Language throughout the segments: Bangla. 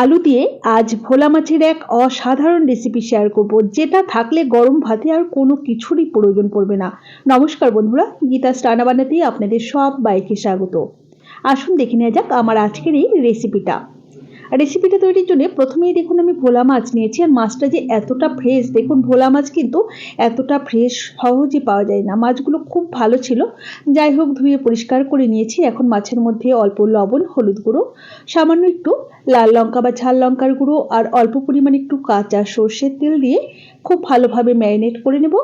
আলু দিয়ে আজ ভোলা মাছের এক অসাধারণ রেসিপি শেয়ার করব। যেটা থাকলে গরম ভাতে আর কোনো কিছুরই প্রয়োজন পড়বে না। নমস্কার বন্ধুরা, গীতা স্টানা বানাতে আপনাদের সব বাইকে স্বাগত। আসুন দেখে নেওয়া যাক আমার আজকের এই রেসিপিটা রেসিপিটা তৈরির জন্য প্রথমেই দেখুন আমি ভোলা মাছ নিয়েছি আর মাছটা যে এতটা ফ্রেশ দেখুন ভোলা মাছ কিন্তু এতটা ফ্রেশ সহজে পাওয়া যায় না। মাছগুলো খুব ভালো ছিল। যাই হোক, ধুয়ে পরিষ্কার করে নিয়েছি। এখন মাছের মধ্যে অল্প লবণ, হলুদ গুঁড়ো, সামান্য একটু লাল লঙ্কা বা ঝাল লঙ্কার গুঁড়ো আর অল্প পরিমাণে একটু কাঁচা সর্ষের তেল দিয়ে খুব ভালোভাবে ম্যারিনেট করে নেব।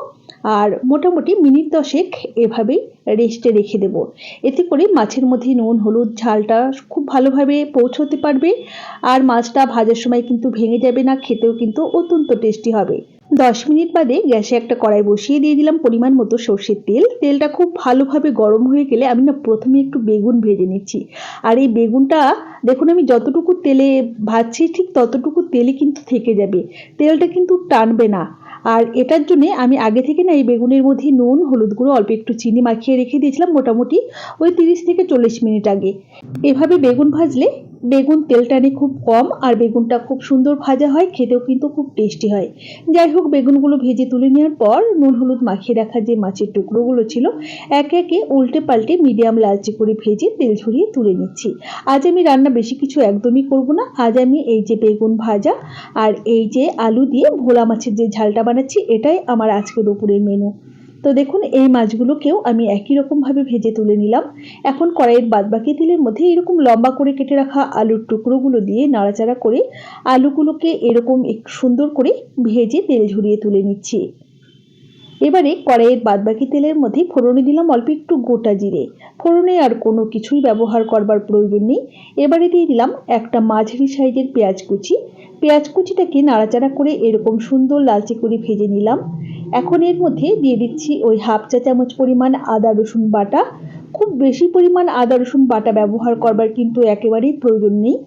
আর মোটামুটি মিনিট দশেক এভাবেই রেস্টে রেখে দেব। এতে করে মাছের মধ্যে নুন, হলুদ, ঝালটা খুব ভালোভাবে পৌঁছতে পারবে আর মাছটা ভাজার সময় কিন্তু ভেঙে যাবে না, খেতেও কিন্তু অত্যন্ত টেস্টি হবে। দশ মিনিট বাদে গ্যাসে একটা কড়াই বসিয়ে দিয়ে দিলাম পরিমাণ মতো সর্ষের তেল। তেলটা খুব ভালোভাবে গরম হয়ে গেলে আমি না প্রথমে একটু বেগুন ভেজে নিচ্ছি। আর এই বেগুনটা দেখুন আমি যতটুকু তেলে ভাজছি ঠিক ততটুকু তেলে কিন্তু থেকে যাবে। তেলটা কিন্তু টানবে না। আর এটার জন্য আমি আগে থেকে না এই বেগুনের মধ্যে নুন, হলুদ গুঁড়ো, অল্প একটু চিনি মাখিয়ে রেখে দিয়েছিলাম মোটামুটি ওই তিরিশ থেকে চল্লিশ মিনিট আগে। এভাবে বেগুন ভাজলে বেগুন তেল টানে খুব কম আর বেগুনটা খুব সুন্দর ভাজা হয়, খেতেও কিন্তু খুব টেস্টি হয়। যাই হোক, বেগুনগুলো ভেজে তুলে নেওয়ার পর নুন, হলুদ মাখিয়ে রাখা যে মাছের টুকরোগুলো ছিল, একে একে উল্টে পাল্টে মিডিয়াম লালচে করে ভেজে তেল ঝরিয়ে তুলে নিচ্ছি। আজ আমি রান্না বেশি কিছু একদমই করব না। আজ আমি এই যে বেগুন ভাজা আর এই যে আলু দিয়ে ভোলা মাছের যে ঝালটা বানাচ্ছি, এটাই আমার আজকে দুপুরের মেনু তো দেখুন, এই মাছগুলোকেও আমি একই রকমভাবে ভেজে তুলে নিলাম। এখন কড়াইয়ের বাদবাকি তেলের মধ্যে এরকম লম্বা করে কেটে রাখা আলুর টুকরোগুলো দিয়ে নাড়াচাড়া করে আলুগুলোকে এরকম সুন্দর করে ভেজে তেল ঝরিয়ে তুলে নিচ্ছি। এবারে কড়াইয়ের বাদবাকি তেলের মধ্যে ফোড়নে দিলাম অল্প একটু গোটা জিরে। ফোড়নে আর কোনো কিছুই ব্যবহার করবার প্রয়োজন নেই। এবারে দিয়ে দিলাম একটা মাঝারি সাইজের পেঁয়াজ কুচি। পেঁয়াজ কুচিটাকে নাড়াচাড়া করে এরকম সুন্দর লালচে করে ভেজে নিলাম। এখন এর মধ্যে দিয়ে দিচ্ছি ওই হাফ চা চামচ পরিমাণ আদা রসুন বাটা। খুব বেশি পরিমাণ আদা রসুন বাটা ব্যবহার করবার কিন্তু একেবারেই প্রয়োজন নেই।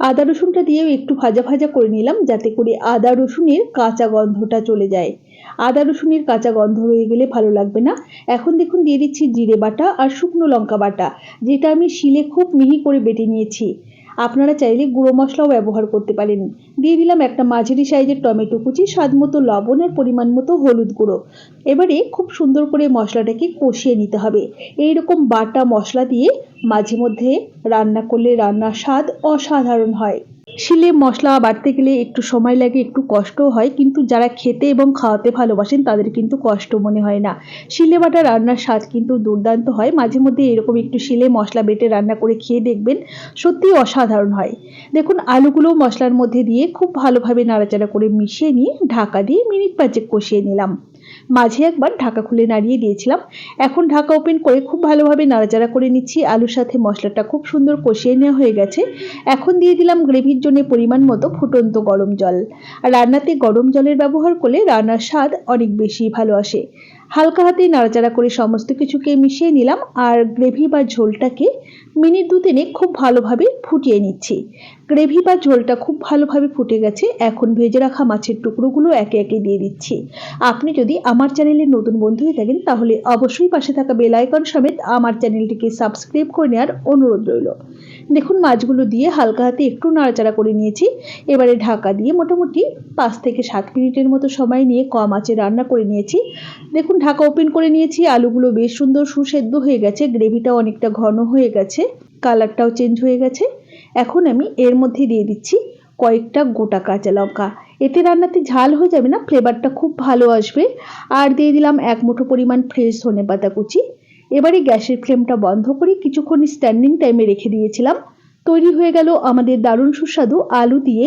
আদা রসুনটা দিয়েও একটু ভাজা ভাজা করে নিলাম, যাতে করে আদা রসুনের কাঁচা গন্ধটা চলে যায়। আদা রসুনের কাঁচা গন্ধ রয়ে গেলে ভালো লাগবে না। এখন দেখুন দিয়ে দিচ্ছি জিরে বাটা আর শুকনো লঙ্কা বাটা, যেটা আমি শিলে খুব মিহি করে বেটে নিয়েছি। আপনারা চাইলে গুঁড়ো মশলাও ব্যবহার করতে পারেন। দিয়ে দিলাম একটা মাঝারি সাইজের টমেটো কুচি, স্বাদ মতো লবণের পরিমাণ মতো হলুদ গুঁড়ো। এবারে খুব সুন্দর করে মশলাটাকে কষিয়ে নিতে হবে। এই রকম বাটা মশলা দিয়ে মাঝে মধ্যে রান্না করলে রান্নার স্বাদ অসাধারণ হয়। শিলে মশলা বাড়তে গেলে একটু সময় লাগে, একটু কষ্টও হয়, কিন্তু যারা খেতে এবং খাওয়াতে ভালোবাসেন তাদের কিন্তু কষ্ট মনে হয় না। শিলে বাটা রান্নার স্বাদ কিন্তু দুর্দান্ত হয়। মাঝে মধ্যে এরকম একটু শিলে মশলা বেটে রান্না করে খেয়ে দেখবেন সত্যি অসাধারণ হয়। দেখুন, আলুগুলো মশলার মধ্যে দিয়ে খুব ভালোভাবে নাড়াচাড়া করে মিশিয়ে নিয়ে ঢাকা দিয়ে মিনিট পাঁচেক কষিয়ে নিলাম। মাঝে একবার ঢাকা খুলে নাড়িয়ে দিয়েছিলাম। এখন ঢাকা ওপেন করে খুব ভালোভাবে নাড়াচাড়া করে নিচ্ছি। আলুর সাথে মশলাটা খুব সুন্দর কষিয়ে নেওয়া হয়ে গেছে। এখন দিয়ে দিলাম গ্রেভির জন্য পরিমাণ মতো ফুটন্ত গরম জল। রান্নাতে গরম জলের ব্যবহার করলে রান্নার স্বাদ অনেক বেশি ভালো আসে। হালকা হাতে নাড়াচাড়া করে সমস্ত কিছুকে মিশিয়ে নিলাম আর গ্রেভি বা ঝোলটাকে মিনিট দু তিনে খুব ভালোভাবে ফুটিয়ে নিচ্ছি। গ্রেভি বা ঝোলটা খুব ভালোভাবে ফুটে গেছে, এখন ভেজে রাখা মাছের টুকরোগুলো একে একে দিয়ে দিচ্ছি। আপনি যদি আমার চ্যানেলের নতুন বন্ধু হয়ে থাকেন, তাহলে অবশ্যই পাশে থাকা বেল আইকন সমেত আমার চ্যানেলটিকে সাবস্ক্রাইব করে নেওয়ার অনুরোধ রইল। দেখুন, মাছগুলো দিয়ে হালকা হাতে একটু নাড়াচাড়া করে নিয়েছি। এবারে ঢাকা দিয়ে মোটামুটি পাঁচ থেকে সাত মিনিটের মতো সময় নিয়ে কম আঁচে রান্না করে নিয়েছি। দেখুন ঢাকা ওপেন করে নিয়েছি, আলুগুলো বেশ সুন্দর সুসেদ্ধ হয়ে গেছে, গ্রেভিটাও অনেকটা ঘন হয়ে গেছে, কালারটাও চেঞ্জ হয়ে গেছে। এখন আমি এর মধ্যে দিয়ে দিচ্ছি কয়েকটা গোটা কাঁচা লঙ্কা। এতে রান্নাতে ঝাল হয়ে যাবে না, ফ্লেভারটা খুব ভালো আসবে। আর দিয়ে দিলাম এক মুঠো পরিমাণ ফ্রেশ ধনে পাতা কুচি। এবারে গ্যাসের ফ্লেমটা বন্ধ করে কিছুক্ষণ স্ট্যান্ডিং টাইমে রেখে দিয়েছিলাম। তৈরি হয়ে গেল আমাদের দারুণ সুস্বাদু আলু দিয়ে